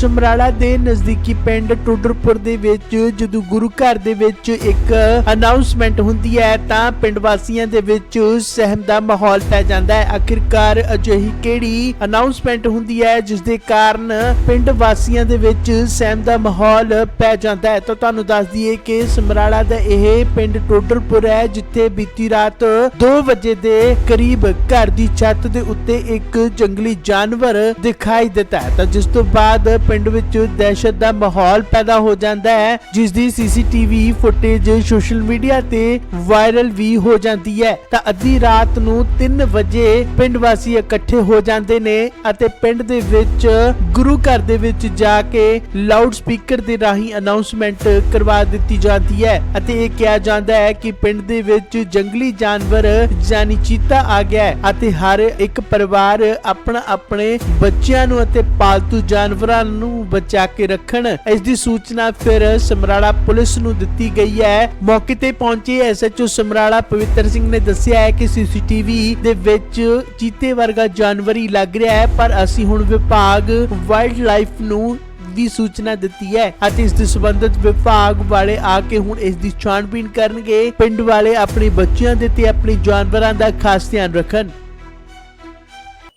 ਸਮਰਾਲਾ ਦੇ ਨਜ਼ਦੀਕੀ ਪਿੰਡ ਟੁੱਡਰਪੁਰ ਦੇ ਵਿੱਚ ਜਦੋਂ ਗੁਰੂ ਘਰ ਦੇ ਵਿੱਚ ਇੱਕ ਅਨਾਉਂਸਮੈਂਟ ਹੁੰਦੀ ਹੈ, ਤਾਂ ਪਿੰਡ ਵਾਸੀਆਂ ਦੇ ਵਿੱਚ ਸਹਿਮ ਦਾ ਮਾਹੌਲ ਪੈ ਜਾਂਦਾ ਹੈ। ਆਖਿਰਕਾਰ ਅਜਿਹੀ ਕਿਹੜੀ ਅਨਾਉਂਸਮੈਂਟ ਹੁੰਦੀ ਹੈ ਜਿਸ ਦੇ ਕਾਰਨ ਪਿੰਡ ਵਾਸੀਆਂ ਦੇ ਵਿੱਚ ਸਹਿਮ ਦਾ ਮਾਹੌਲ ਪੈ ਜਾਂਦਾ ਹੈ। ਤਾਂ ਤੁਹਾਨੂੰ ਦੱਸ ਦਈਏ ਕਿ ਸਮਰਾਲਾ ਦਾ ਇਹ ਪਿੰਡ ਟੁੱਡਰਪੁਰ ਹੈ, ਜਿੱਥੇ ਬੀਤੀ ਰਾਤ 2 ਵਜੇ ਦੇ ਕਰੀਬ ਘਰ ਦੀ ਛੱਤ ਦੇ ਉੱਤੇ ਇੱਕ ਜੰਗਲੀ ਜਾਨਵਰ ਦਿਖਾਈ ਦਿੱਤਾ ਤਾਂ ਜਿਸ ਤੋਂ ਬਾਅਦ ਪਿੰਡ ਵਿੱਚ ਦਹਿਸ਼ਤ ਦਾ ਮਾਹੌਲ ਪੈਦਾ ਹੋ ਜਾਂਦਾ ਹੈ ਜਿਸ ਦੀ ਸੀਸੀਟੀਵੀ ਫੁਟੇਜ ਸੋਸ਼ਲ ਮੀਡੀਆ ਤੇ ਵਾਇਰਲ ਵੀ ਹੋ ਜਾਂਦੀ ਹੈ। ਤਾਂ ਅੱਧੀ ਰਾਤ ਨੂੰ 3 ਵਜੇ ਪਿੰਡ ਵਾਸੀ ਇਕੱਠੇ ਹੋ ਜਾਂਦੇ ਨੇ ਅਤੇ ਪਿੰਡ ਦੇ ਵਿੱਚ ਗੁਰੂ ਘਰ ਦੇ ਵਿੱਚ ਜਾ ਕੇ ਲਾਊਡ ਸਪੀਕਰ ਦੇ ਰਾਹੀਂ ਅਨਾਉਂਸਮੈਂਟ ਕਰਵਾ ਦਿੱਤੀ ਜਾਂਦੀ ਹੈ ਅਤੇ ਇਹ ਕਿਹਾ ਜਾਂਦਾ ਹੈ ਕਿ ਪਿੰਡ ਦੇ ਵਿੱਚ ਜੰਗਲੀ ਜਾਨਵਰ ਜਾਨੀ ਚੀਤਾ ਆ ਗਿਆ ਹੈ ਅਤੇ ਹਰ ਇੱਕ ਪਰਿਵਾਰ ਆਪਣਾ ਆਪਣੇ ਬੱਚਿਆਂ ਨੂੰ ਅਤੇ ਪਾਲਤੂ ਜਾਨਵਰਾਂ ਨੂੰ ਬਚਾ ਕੇ ਰੱਖਣ। ਇਸ ਦੀ ਸੂਚਨਾ ਫਿਰ ਸਮਰਾਲਾ ਪੁਲਿਸ ਨੂੰ ਦਿੱਤੀ ਗਈ ਹੈ। ਮੌਕੇ ਤੇ ਪਹੁੰਚੇ ਐਸਐਚਓ ਸਮਰਾਲਾ ਪਵਿੱਤਰ ਸਿੰਘ ਨੇ ਦੱਸਿਆ ਹੈ ਕਿ ਸੀਸੀਟੀਵੀ ਦੇ ਵਿੱਚ ਚੀਤੇ ਵਰਗਾ ਜਾਨਵਰ ਹੀ ਲੱਗ ਰਿਹਾ ਹੈ ਪਰ ਅਸੀਂ ਹੁਣ ਵਿਭਾਗ ਵਾਈਲਡ ਲਾਈਫ ਨੂੰ ਦੀ ਸੂਚਨਾ ਦਿੱਤੀ ਹੈ ਅਤੇ ਇਸ ਦੇ ਸੰਬੰਧਿਤ ਵਿਭਾਗ ਵਾਲੇ ਆ ਕੇ ਹੁਣ ਇਸ ਦੀ ਛਾਣਬੀਣ ਕਰਨਗੇ। ਪਿੰਡ ਵਾਲੇ ਆਪਣੇ ਬੱਚਿਆਂ ਦੇ ਤੇ ਆਪਣੇ ਜਾਨਵਰਾਂ ਦਾ ਖਾਸ ਧਿਆਨ ਰੱਖਣ।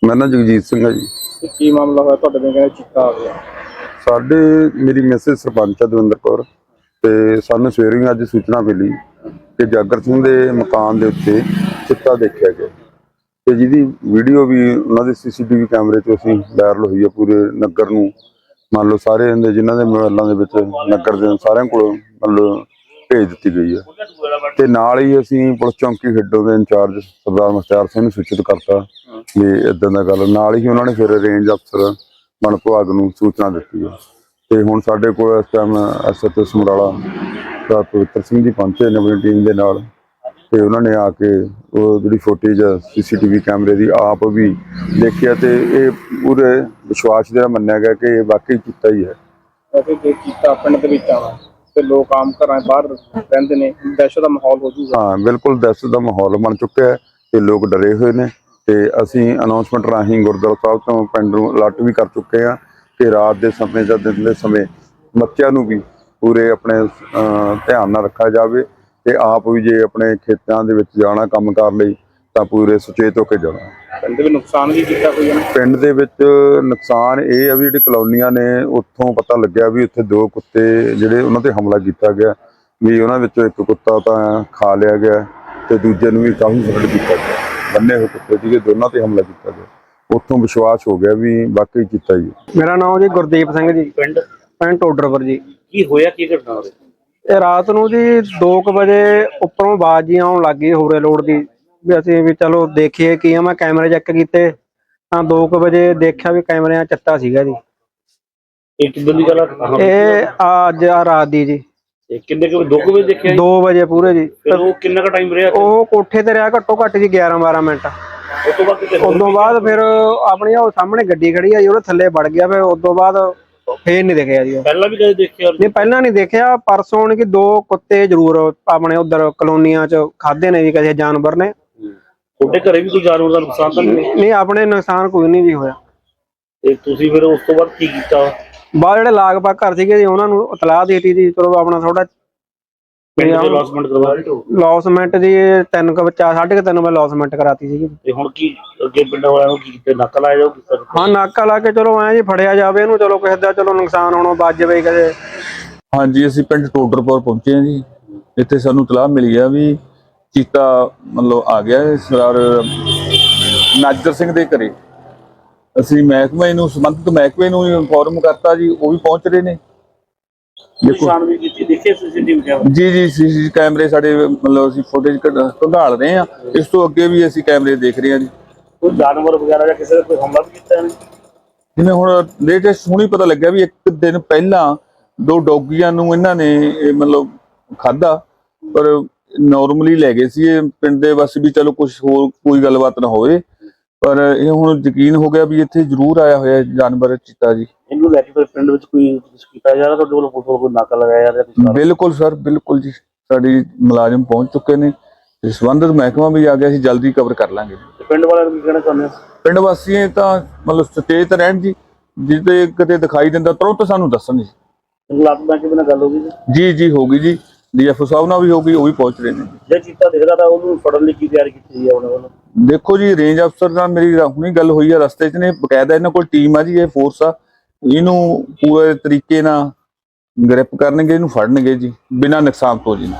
ਮੇਰਾ ਨਾਂ ਜਗਜੀਤ ਸਿੰਘ ਹੈ ਜੀ। ਕੀ ਮਾਮਲਾ ਹੋਇਆ? ਤੁਹਾਡੇ ਕੋਲ ਕਹਿੰਦੇ ਚਿੱਤਾ ਆ ਗਿਆ? ਸਾਡੇ ਮੇਰੀ ਮੈਸੇਜ ਸਰਪੰਚ ਆ ਦਵਿੰਦਰ ਕੌਰ ਤੇ ਸਾਨੂੰ ਸਵੇਰੇ ਅੱਜ ਸੂਚਨਾ ਮਿਲੀ ਕਿ ਜਾਗਰ ਸਿੰਘ ਦੇ ਮਕਾਨ ਦੇ ਉੱਤੇ ਚਿੱਤਾ ਦੇਖਿਆ ਗਿਆ। ਤੇ ਜਿਹਦੀ ਵੀਡੀਓ ਵੀ ਉਹਨਾਂ ਦੇ ਸੀਸੀਟੀਵੀ ਕੈਮਰੇ 'ਚ ਅਸੀਂ ਵਾਇਰਲ ਹੋਈ ਹੈ ਪੂਰੇ ਨਗਰ ਨੂੰ। ਮੰਨ ਲਓ ਸਾਰੇ ਇਹਦੇ ਜਿਨ੍ਹਾਂ ਦੇ ਮੋਬਾਈਲਾਂ ਦੇ ਵਿੱਚ ਨਗਰ ਦੇ ਸਾਰਿਆਂ ਕੋਲ ਮੰਨ ਲਓ ਭੇਜ ਦਿੱਤੀ ਗਈ ਹੈ ਤੇ ਨਾਲ ਹੀ ਅਸੀਂ ਪੁਲਿਸ ਚੌਂਕੀ ਖੇਡੋ ਦੇ ਇੰਚਾਰਜ ਸਰਦਾਰ ਮੁਖਤਿਆਰ ਸਿੰਘ ਨੂੰ ਸੂਚਿਤ ਕਰਤਾ ਵੀ ਇਦਾਂ ਦਾ ਗੱਲ। ਨਾਲ ਹੀ ਉਹਨਾਂ ਨੇ ਫਿਰ ਰੇਂਜ ਅਫਸਰ ਵਣ ਵਿਭਾਗ ਨੂੰ ਸੂਚਨਾ ਦਿੱਤੀ ਹੈ। ਤੇ ਹੁਣ ਸਾਡੇ ਕੋਲ ਇਸ ਟਾਈਮ ਐਸਐਚਓ ਸਮਰਾਲਾ ਦਾ ਪਵਿੱਤਰ ਸਿੰਘ ਜੀ ਪਹੁੰਚੇ ਨੇ ਆਪਣੀ ਟੀਮ ਦੇ ਨਾਲ। ਤੇ ਉਹਨਾਂ ਨੇ ਆ ਕੇ ਉਹ ਜਿਹੜੀ ਫੁਟੇਜ ਸੀਸੀਟੀਵੀ ਕੈਮਰੇ ਦੀ ਆਪ ਵੀ ਦੇਖਿਆ ਤੇ ਇਹ ਪੂਰੇ ਵਿਸ਼ਵਾਸ ਦੇ ਨਾਲ ਮੰਨਿਆ ਗਿਆ ਕਿ ਇਹ ਵਾਕਈ ਕੀਤਾ ਹੀ ਹੈ। ਵੈਸੇ ਜੇ ਚਿੱਤਾ ਪਿੰਡ ਦੇ ਵਿੱਚ ਆਵਾ ਤੇ ਲੋਕ ਆਮ ਘਰਾਂ ਬਾਹਰ ਰਹਿੰਦੇ ਨੇ ਦਹਿਸ਼ਤ ਦਾ ਮਾਹੌਲ ਹੋ ਜੂਗਾ ਹਾਂ ਬਿਲਕੁਲ ਦਹਿਸ਼ਤ ਦਾ ਮਾਹੌਲ ਬਣ ਚੁੱਕਿਆ ਹੈ ਤੇ ਲੋਕ ਡਰੇ ਹੋਏ ਨੇ। ਤੇ ਅਸੀਂ ਅਨਾਉਂਸਮੈਂਟ ਰਾਹੀਂ ਗੁਰਦੁਆਰਾ ਸਾਹਿਬ ਤੋਂ ਪਿੰਡ ਨੂੰ ਅਲਰਟ ਵੀ ਕਰ ਚੁੱਕੇ ਹਾਂ ਕਿ ਰਾਤ ਦੇ ਸਮੇਂ ਜਾਂ ਦਿਨ ਦੇ ਸਮੇਂ ਬੱਚਿਆਂ ਨੂੰ ਵੀ ਪੂਰੇ ਆਪਣੇ ਧਿਆਨ ਨਾਲ ਰੱਖਿਆ ਜਾਵੇ ਤੇ ਆਪ ਵੀ ਜੇ ਆਪਣੇ ਖੇਤਾਂ ਦੇ ਵਿੱਚ ਜਾਣਾ ਕੰਮਕਾਰ ਲਈ ਤਾਂ ਪੂਰੇ ਸੁਚੇਤ ਹੋ ਕੇ ਜਾਣਾ। ਪਿੰਡ ਦੇ ਨੁਕਸਾਨ ਵੀ ਕੀਤਾ ਕੋਈ ਪਿੰਡ ਦੇ ਵਿੱਚ ਨੁਕਸਾਨ ਇਹ ਆ ਵੀ ਜਿਹੜੀ ਕਲੋਨੀਆਂ ਨੇ ਉੱਥੋਂ ਪਤਾ ਲੱਗਿਆ ਵੀ ਉੱਥੇ ਦੋ ਕੁੱਤੇ ਜਿਹੜੇ ਉਹਨਾਂ ਤੇ ਹਮਲਾ ਕੀਤਾ ਗਿਆ ਵੀ ਉਹਨਾਂ ਵਿੱਚੋਂ ਇੱਕ ਕੁੱਤਾ ਤਾਂ ਖਾ ਲਿਆ ਗਿਆ ਤੇ ਦੂਜੇ ਨੂੰ ਵੀ ਕਾਫੀ ਫਰੜ ਕੀਤਾ ਗਿਆ। ਬੰਨੇ ਹੋਏ ਕੁੱਤੇ ਸੀਗੇ ਦੋਨਾਂ ਤੇ ਹਮਲਾ ਕੀਤਾ ਗਿਆ। ਉੱਥੋਂ ਵਿਸ਼ਵਾਸ ਹੋ ਗਿਆ ਵੀ ਵਾਕਈ ਕੀਤਾ ਹੀ ਹੈ। ਮੇਰਾ ਨਾਮ ਜੀ ਗੁਰਦੀਪ ਸਿੰਘ ਜੀ। ਪਿੰਡ? ਪਿੰਡ ਟੋਡਰਪੁਰ ਜੀ। ਕੀ ਹੋਇਆ ਕੀ ਘਟਨਾ ਹੋਵੇ ਇਹ ਰਾਤ ਨੂੰ ਜੀ 2 ਵਜੇ ਉੱਪਰੋਂ ਆਵਾਜ਼ ਜੀ ਆਉਣ ਲੱਗੀ ਹੋਰੇ ਲੋਡ ਦੀ ਵੀ ਅਸੀਂ ਵੀ ਚਲੋ ਦੇਖੀਏ ਕੀ ਆ ਮੈਂ ਕੈਮਰੇ ਚੈੱਕ ਕੀਤੇ ਤਾਂ 2 ਵਜੇ ਦੇਖਿਆ ਵੀ ਕੈਮਰਿਆਂ 'ਚ ਚੱਟਾ ਸੀਗਾ ਜੀ। ਇੱਕ ਬੰਦੀ ਗੱਲ ਇਹ ਆ ਅੱਜ ਆ ਰਾਤ ਦੀ ਜੀ। ਕਿੰਨੇ ਕੁ 2 ਵਜੇ ਦੇਖਿਆ 2 ਵਜੇ ਪੂਰੇ ਜੀ। ਫਿਰ ਉਹ ਕਿੰਨਾ ਕ ਟਾਈਮ ਰਿਹਾ ਉਹ ਕੋਠੇ ਤੇ ਰਿਹਾ ਘੱਟੋ ਘੱਟ ਜੀ 11 12 ਮਿੰਟ। ਉਸ ਤੋਂ ਬਾਅਦ ਕਿਤੇ ਉਦੋਂ ਬਾਅਦ ਫਿਰ ਆਪਣੀ ਉਹ ਸਾਹਮਣੇ ਗੱਡੀ ਖੜੀ ਆ ਜੀ ਉਹਦੇ ਥੱਲੇ ਵੜ ਗਿਆ ਫਿਰ ਉਦੋਂ ਬਾਅਦ ਫੇਰ ਨਹੀਂ ਦਿਖਿਆ ਜੀ ਉਹ। ਪਹਿਲਾਂ ਵੀ ਕਦੇ ਦੇਖਿਆ ਨਹੀਂ ਪਹਿਲਾਂ ਨਹੀਂ ਦੇਖਿਆ ਪਰਸੋਂ ਨੇ ਕਿ ਦੋ ਕੁੱਤੇ ਜ਼ਰੂਰ ਆਪਣੇ ਉਧਰ ਕਲੋਨੀਆਂ 'ਚ ਖਾਦੇ ਨੇ ਜੀ ਕਿਸੇ ਜਾਨਵਰ ਨੇ। ਤੁਹਾਡੇ ਘਰੇ ਵੀ ਕੋਈ ਜਾਨਵਰ ਦਾ ਨੁਕਸਾਨ ਤਾਂ ਨਹੀਂ ਨਹੀਂ ਆਪਣੇ ਨੁਕਸਾਨ ਕੋਈ ਨਹੀਂ ਜੀ ਹੋਇਆ। ਤੇ ਤੁਸੀਂ ਫਿਰ ਉਸ ਤੋਂ ਬਾਅਦ ਕੀ ਕੀਤਾ? ਬਾਅਦ ਜਿਹੜੇ ਲਾਗ-ਬਾਗ ਘਰ ਸੀਗੇ ਜੀ ਉਹਨਾਂ ਨੂੰ ਇਤਲਾਹ ਦੇਤੀ ਜੀ ਚਲੋ ਆਪਣਾ ਥੋੜਾ ਪਿੰਡ ਦੇ ਲੌਸਮੈਂਟ ਕਰਵਾ ਦਿੱਤੀ ਲੌਸਮੈਂਟ ਜੀ ਤਿੰਨ ਕੁ ਬੱਚਾ ਸਾਢੇ ਕੁ ਤਿੰਨ ਵਜੇ ਲੌਸਮੈਂਟ ਕਰਾਤੀ ਸੀਗੀ ਤੇ ਹੁਣ ਕੀ ਅੱਗੇ ਪਿੰਡ ਵਾਲਿਆਂ ਨੂੰ ਕੀ ਕੀਤਾ ਨੱਕ ਲਾਇਆ ਜਾਊ ਕਿਸ ਤਰ੍ਹਾਂ? ਹਾਂ ਨਾਕਾ ਲਾ ਕੇ ਚਲੋ ਐ ਜੀ ਫੜਿਆ ਜਾਵੇ ਇਹਨੂੰ ਚਲੋ ਕਿਸੇ ਦਾ ਚਲੋ ਨੁਕਸਾਨ ਹੋਣੋਂ ਬਚ ਜਾਵੇ ਕਦੇ ਹਾਂਜੀ ਅਸੀਂ ਪਿੰਡ ਟੋਡਰਪੁਰ ਪਹੁੰਚੇ ਹਾਂ ਜੀ। ਇੱਥੇ ਸਾਨੂੰ ਤਲਾਹ ਮਿਲੀ ਆ ਵੀ ਚੀਤਾ ਮਤਲਬ ਆ ਗਿਆ ਹੈ ਸਰਦਾਰ ਨਾਜਰ ਸਿੰਘ ਦੇ ਘਰੇ। ਅਸੀਂ ਮਹਿਕਮੇ ਨੂੰ ਸੰਬੰਧਿਤ ਮਹਿਕਮੇ ਨੂੰ ਇਨਫੋਰਮ ਕਰਤਾ ਜੀ ਉਹ ਵੀ ਪਹੁੰਚ ਰਹੇ ਨੇ। ਦੇਖੋ। ਨਿਸ਼ਾਨ ਵੀ ਕੀਤੀ ਦੇਖੇ ਸੀਸੀਟੀਵੀ ਕੈਮਰਾ ਜੀ ਜੀ ਸੀਸੀ ਕੈਮਰੇ ਸਾਡੇ ਮਤਲਬ ਅਸੀਂ ਫੁਟੇਜ ਕੰਧਾਲ ਰਹੇ ਆ ਇਸ ਤੋਂ ਅੱਗੇ ਵੀ ਅਸੀਂ ਕੈਮਰੇ ਦੇਖ ਰਹੇ ਹਾਂ ਜੀ। ਕੋਈ ਜਾਨਵਰ ਵਗੈਰਾ ਜਾਂ ਕਿਸੇ ਦਾ ਕੋਈ ਹਮਲਾ ਵੀ ਕੀਤਾ ਨਹੀਂ ਜਿਵੇਂ ਹੁਣ ਲੇਟੈਸਟ ਹੁਣੀ ਪਤਾ ਲੱਗਿਆ ਵੀ ਇੱਕ ਦਿਨ ਪਹਿਲਾਂ ਦੋ ਡੌਗੀਆਂ ਨੂੰ ਇਹਨਾਂ ਨੇ ਮਤਲਬ ਖਾਦਾ ਪਰ ਨਾਰਮਲੀ ਲੈ ਗਏ ਸੀ ਇਹ ਪਿੰਡ ਦੇ ਬਸ ਵੀ ਚਲੋ ਕੁਝ ਹੋਰ ਕੋਈ ਗੱਲਬਾਤ ਨਾ ਹੋਵੇ। ਪਰ ਇਹ ਹੁਣ ਯਕੀਨ ਹੋ ਗਿਆ ਵੀ ਇੱਥੇ ਜ਼ਰੂਰ ਆਇਆ ਹੋਇਆ ਜਾਨਵਰ ਚੀਤਾ ਜੀ। ਇਹਨੂੰ ਲੈ ਕੇ ਫਿਰ ਪਿੰਡ ਵਿੱਚ ਕੋਈ ਕੁਛ ਕੀਤਾ ਜਾ ਰਿਹਾ? ਤੁਹਾਡੇ ਕੋਲ ਪੁਲਿਸ ਵੱਲੋਂ ਕੋਈ ਨਾਕਾ ਲਗਾਇਆ ਜਾਂ ਕੁਛ ਕਰ ਬਿਲਕੁਲ ਸਰ ਬਿਲਕੁਲ ਜੀ। ਸਾਡੀ ਮੁਲਾਜ਼ਮ ਪਹੁੰਚ ਚੁੱਕੇ ਨੇ। ਤੇ ਸੰਬੰਧਿਤ ਮਹਿਕਮਾ ਵੀ ਆ ਗਿਆ ਸੀ ਜਲਦੀ ਕਵਰ ਕਰ ਲਾਂਗੇ। ਤੇ ਪਿੰਡ ਵਾਲਿਆਂ ਨੂੰ ਕੀ ਕਹਿਣਾ ਚਾਹੁੰਦੇ ਹੋ? ਪਿੰਡ ਵਾਸੀਆਂ ਤਾਂ ਮਤਲਬ ਸੁਚੇਤ ਰਹਿਣ ਜੀ। ਜਿੱਤੇ ਕਿਤੇ ਦਿਖਾਈ ਦਿੰਦਾ ਤੁਰੰਤ ਸਾਨੂੰ ਦੱਸਣ ਜੀ। ਗੁਲਾਬ ਬੈਂਕ ਨਾਲ ਗੱਲ ਹੋ ਗਈ ਜੀ? ਜੀ ਜੀ ਹੋ ਗਈ ਜੀ। ਡੀਐਫਓ ਸਾਹਿਬ ਨਾਲ ਵੀ ਹੋ ਗਈ ਉਹ ਵੀ ਪਹੁੰਚ ਰਹੇ ਨੇ। ਜੇ ਚੀਤਾ ਦਿਖਦਾ ਤਾਂ ਉਹਨੂੰ ਫੜਨ ਲਈ ਕੀ ਤਿਆਰੀ ਕੀਤੀ ਹੈ ਉਹਨਾਂ ਵੱਲੋਂ? ਦੇਖੋ ਜੀ ਰੇਂਜ ਅਫਸਰ ਨਾਲ ਮੇਰੀ ਹੁਣੀ ਗੱਲ ਹੋਈ ਆ ਰਸਤੇ 'ਚ ਨੇ, ਬਕਾਇਦਾ ਇਹਨਾਂ ਕੋਲ ਟੀਮ ਆ ਜੀ, ਇਹ ਫੋਰਸ ਆ। ਇਹਨੂੰ ਪੂਰੇ ਤਰੀਕੇ ਨਾਲ ਗ੍ਰਿਪ ਕਰਨਗੇ, ਇਹਨੂੰ ਫੜਨਗੇ ਜੀ, ਬਿਨਾਂ ਨੁਕਸਾਨ ਤੋਂ ਜੀ।